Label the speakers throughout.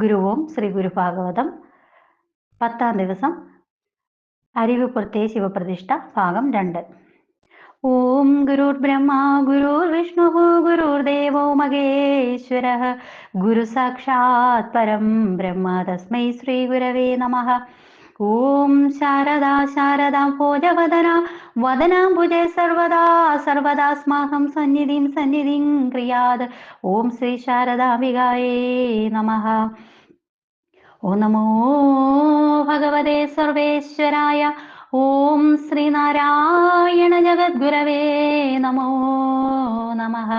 Speaker 1: ഗുരുവും ശ്രീ ഗുരുഭാഗവതം. പത്താം ദിവസം അരിവിപ്പുറത്തെ ശിവപ്രതിഷ്ഠ ഭാഗം രണ്ട്. ഓം ഗുരുർ ബ്രഹ്മ ഗുരുർ വിഷ്ണു ഗുരുർദേവോ മഹേശ്വര. ഗുരു സാക്ഷാത് പരം ബ്രഹ്മ തസ്മൈ ശ്രീ ഗുരവേ നമ. ഓം ശാരദാ ശാരദാ ഭോജവദന വദനാംബുജേ സർവദാ സർവദാസ്മാഹം സന്നിധിം സന്നിധിം ക്രിയാത്. ഓം ശ്രീ ശാരദാംബികായേ നമ. ഓ നമോ ഭഗവതേ സർവേശ്വരായ ഓം ശ്രീനാരായണ ജഗദ്ഗുരവേ നമോ നമഃ.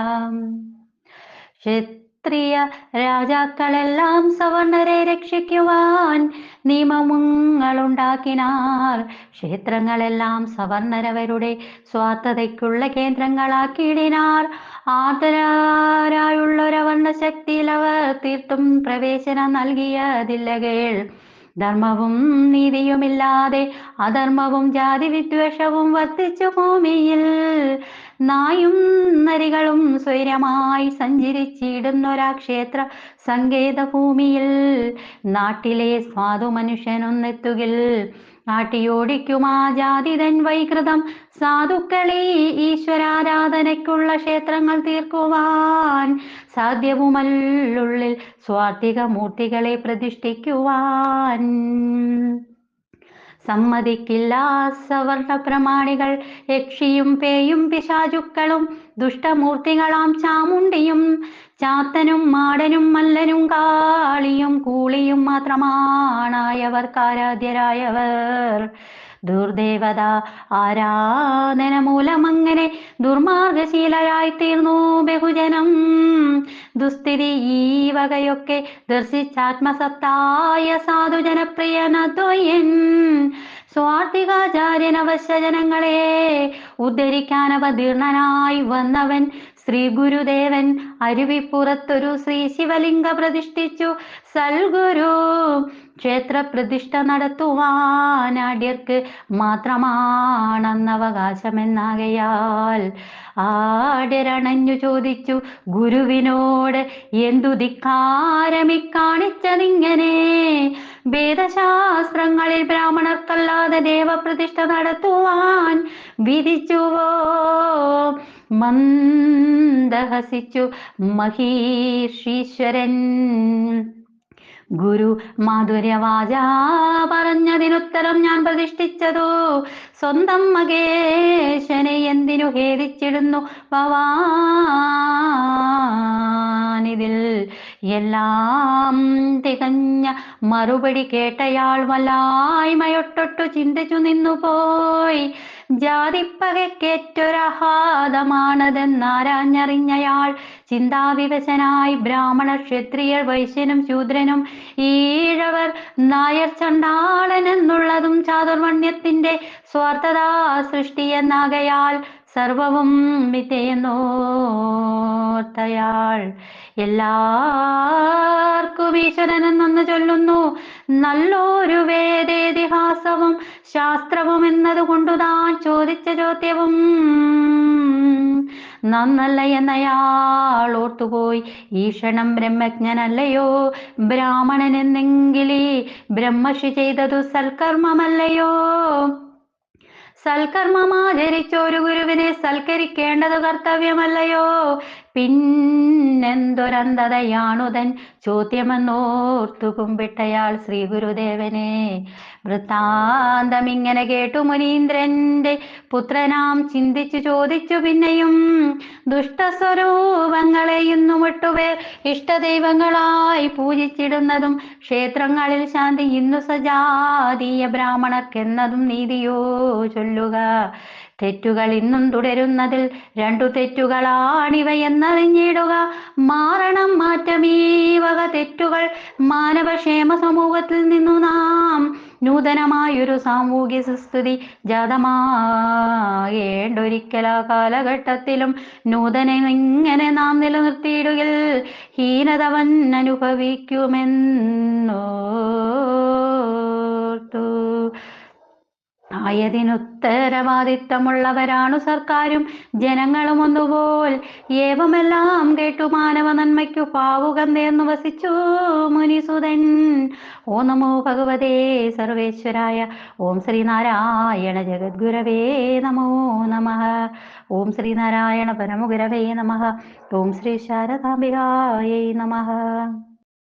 Speaker 1: ക്ഷത്രിയ രാജാക്കളെല്ലാം സവർണരെ രക്ഷിക്കുവാൻ നിയമമുങ്ങളുണ്ടാക്കിനാർ ക്ഷേത്രങ്ങളെല്ലാം സവർണരവരുടെ സ്വാർത്ഥതയ്ക്കുള്ള കേന്ദ്രങ്ങളാക്കിയിടിനാർ. ആദരാരായുള്ളൊരവർണ ശക്തിയിൽ അവർ തീർത്തും പ്രവേശനം നൽകിയതില്ലകൾ ധർമ്മവും നീതിയുമില്ലാതെ അധർമ്മവും ജാതി വിദ്വേഷവും വർദ്ധിച്ചു ഭൂമിയിൽ. നായും നരികളും സ്വൈരമായി സഞ്ചരിച്ചിടുന്നൊരാ ക്ഷേത്ര സങ്കേത ഭൂമിയിൽ നാട്ടിലെ സ്വാദു മനുഷ്യനൊന്നെത്തുകിൽ നാട്ടിയോടിക്കുമാ ജാതിതൻ വൈകൃതം. സാധുക്കളെ ഈശ്വരാരാധനയ്ക്കുള്ള ക്ഷേത്രങ്ങൾ തീർക്കുവാൻ സാധ്യവുമല്ലുള്ളിൽ സ്വാർത്ഥിക മൂർത്തികളെ പ്രതിഷ്ഠിക്കുവാൻ. സമ്മതിക്കില്ല സവർണ പ്രമാണികൾ യക്ഷിയും പേയും പിശാചുക്കളും ദുഷ്ടമൂർത്തികളാം ചാമുണ്ടിയും ചാത്തനും മാടനും മല്ലനും കാളിയും കൂളിയും മാത്രമാണായവർക്കാരാധ്യരായവർ ദുർദേവത ആരാധന മൂലമങ്ങനെ ദുർമാർഗശീലരായി തീർന്നു ബഹുജനം. ദുസ്ഥിതി ഈ വകയൊക്കെ ദർശിച്ചാത്മസത്തായ സാധുജനപ്രിയനദ്വയൻ. സ്വാർത്ഥികാചാര്യനവശ്യജനങ്ങളെ ഉദ്ധരിക്കാൻ അവതീർണനായി വന്നവൻ ശ്രീ ഗുരുദേവൻ അരുവിപ്പുറത്തൊരു ശ്രീ ശിവലിംഗ പ്രതിഷ്ഠിച്ചു. സൽഗുരു ക്ഷേത്ര പ്രതിഷ്ഠ നടത്തുവാനാട്യർക്ക് മാത്രമാണെന്നവകാശമെന്നാകയാൽ ആടരണഞ്ഞു ചോദിച്ചു ഗുരുവിനോട് എന്തു ധിക്കാരമി കാണിച്ചതിങ്ങനെ വേദശാസ്ത്രങ്ങളിൽ ബ്രാഹ്മണർക്കല്ലാതെ ദേവപ്രതിഷ്ഠ നടത്തുവാൻ വിധിച്ചുവോ? മന്ദഹസിച്ചു മഹീഷീശ്വരൻ ഗുരു മാധുര്യവാച പറഞ്ഞതിനുത്തരം ഞാൻ പ്രതിഷ്ഠിച്ചതു? സ്വന്തം മകേശനെ എന്തിനു ഖേദിച്ചിടുന്നു ഭവാനിതിൽ എല്ലാം തികഞ്ഞ മറുപടി കേട്ടയാൾ വല്ലായ്മയൊട്ടൊട്ടു ചിന്തിച്ചു നിന്നുപോയി. ജാതിപ്പകയ്ക്കേറ്റൊരഹാദമാണതെന്നാരാഞ്ഞറിഞ്ഞയാൾ ചിന്താവിവശനായി ബ്രാഹ്മണ ക്ഷത്രിയർ വൈശ്യനും ശൂദ്രനും ഈഴവർ നായർ ചണ്ടാളൻ എന്നുള്ളതും ചാതുർവണ്യത്തിന്റെ സ്വാർത്ഥതാ സൃഷ്ടി എന്നാകയാൽ സർവവും വിധേയെന്നോർത്തയാൾ എല്ലാവർക്കും ഈശ്വരനെന്നൊന്ന് ചൊല്ലുന്നു. നല്ലൊരു വേദേതിഹാസവും ശാസ്ത്രവും എന്നതുകൊണ്ടു താൻ ചോദിച്ച ചോദ്യവും നന്നല്ല എന്നയാൾ ഓർത്തുപോയി ഈഷണം ബ്രഹ്മജ്ഞനല്ലയോ? ബ്രാഹ്മണൻ എന്നെങ്കിലേ ബ്രഹ്മഷി ചെയ്തതു സൽക്കർമ്മമല്ലയോ? സൽക്കർമ്മമാചരിച്ചൊരു ഗുരുവിനെ സൽക്കരിക്കേണ്ടത് കർത്തവ്യമല്ലയോ? പിന്നെന്തൊരന്തതയാണുതൻ ചോദ്യമെന്നോർത്തു കുമ്പിട്ടയാൾ ശ്രീ ഗുരുദേവനെ വൃത്താന്തം ഇങ്ങനെ കേട്ടു മുനീന്ദ്രന്റെ പുത്രനാം ചിന്തിച്ചു ചോദിച്ചു പിന്നെയും ദുഷ്ടസ്വരൂപങ്ങളെ ഇന്നു മുട്ടുപേർ ഇഷ്ടദൈവങ്ങളായി പൂജിച്ചിടുന്നതും ക്ഷേത്രങ്ങളിൽ ശാന്തി ഇന്നു സജാതീയ ബ്രാഹ്മണർക്കെന്നതും നീതിയോ ചൊല്ലുക. തെറ്റുകൾ ഇന്നും തുടരുന്നതിൽ രണ്ടു തെറ്റുകളാണിവ എന്നറിഞ്ഞിടുക മാറണം മാറ്റമീ വക തെറ്റുകൾ മാനവക്ഷേമ സമൂഹത്തിൽ നിന്നു നാം. നൂതനമായൊരു സാമൂഹ്യ സുസ്ഥിതി ജാതമാകേണ്ടൊരിക്കലാ കാലഘട്ടത്തിലും നൂതന ഇങ്ങനെ നാം നിലനിർത്തിയിടുകിൽ ഹീനതവൻ അനുഭവിക്കുമെന്നോർത്തു. ആയതിനുത്തരവാദിത്തമുള്ളവരാണു സർക്കാരും ജനങ്ങളും ഒന്നുപോൽ. ഏവമെല്ലാം കേട്ടു മാനവ നന്മയ്ക്കു പാവുകന്തേന്നു വസിച്ചു മുനിസുതൻ. ഓ നമോ ഭഗവതേ സർവേശ്വരായ ഓം ശ്രീനാരായണ ജഗദ്ഗുരവേ നമോ നമ. ഓം ശ്രീനാരായണ പരമഗുരവേ നമ. ഓം ശ്രീ ശാരദാംബികായൈ നമ.